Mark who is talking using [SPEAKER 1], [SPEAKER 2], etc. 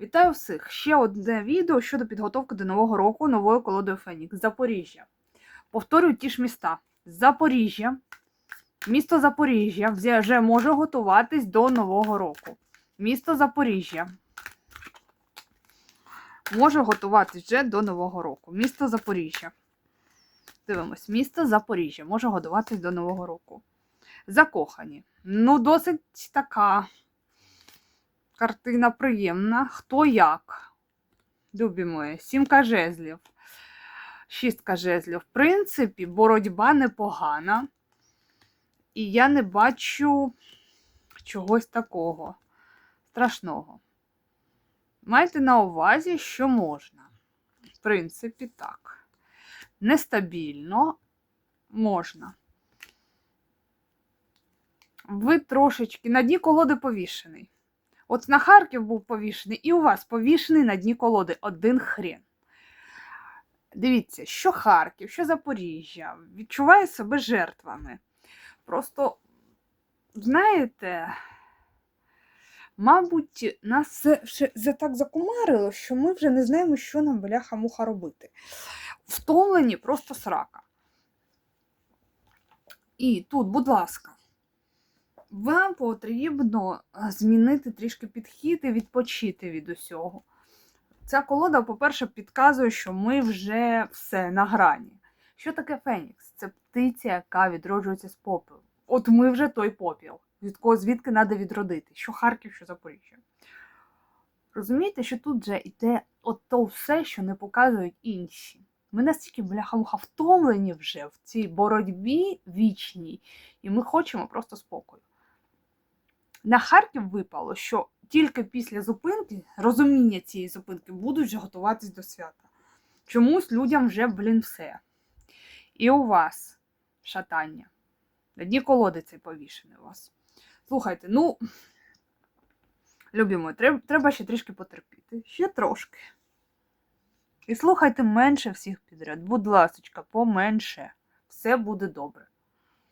[SPEAKER 1] Вітаю всіх! Ще одне відео щодо підготовки до нового року новою колодою Фенікс. Запоріжжя. Повторюю ті ж міста. Запоріжжя. Місто Запоріжжя вже може готуватись до Нового року. Місто Запоріжжя. Може готуватись вже до Нового року. Місто Запоріжжя. Дивимось, місто Запоріжжя може готуватись до Нового року. Закохані. Ну, досить така картина приємна. Хто як? Любі мої, сімка жезлів. Шістка жезлів. В принципі, боротьба непогана. І я не бачу чогось такого страшного. Майте на увазі, що можна. В принципі, так. Нестабільно можна. Ви трошечки на дні колоди повішений. От на Харків був повішений, і у вас повішений на дні колоди один хрен. Дивіться, що Харків, що Запоріжжя відчуває себе жертвами. Просто, знаєте, мабуть, нас вже так закумарило, що ми вже не знаємо, що нам бляха-муха робити. Втомлені просто срака. І тут, будь ласка, вам потрібно змінити трішки підхід і відпочити від усього. Ця колода, по-перше, підказує, що ми вже все на грані. Що таке Фенікс? Це птиця, яка відроджується з попелу. От ми вже той попіл, від кого звідки треба відродити, що Харків, що Запоріжжя. Розумієте, що тут вже йде от то все, що не показують інші. Ми настільки бляха-муха втомлені вже в цій боротьбі вічній, і ми хочемо просто спокою. На Харків випало, що тільки після зупинки, розуміння цієї зупинки, будуть вже готуватись до свята. Чомусь людям вже, блін, все. І у вас шатання. На дні колоди цей повішений у вас. Слухайте, ну, любимо, треба, треба ще трішки потерпіти. Ще трошки. І слухайте менше всіх підряд. Будь ласочка, поменше. Все буде добре.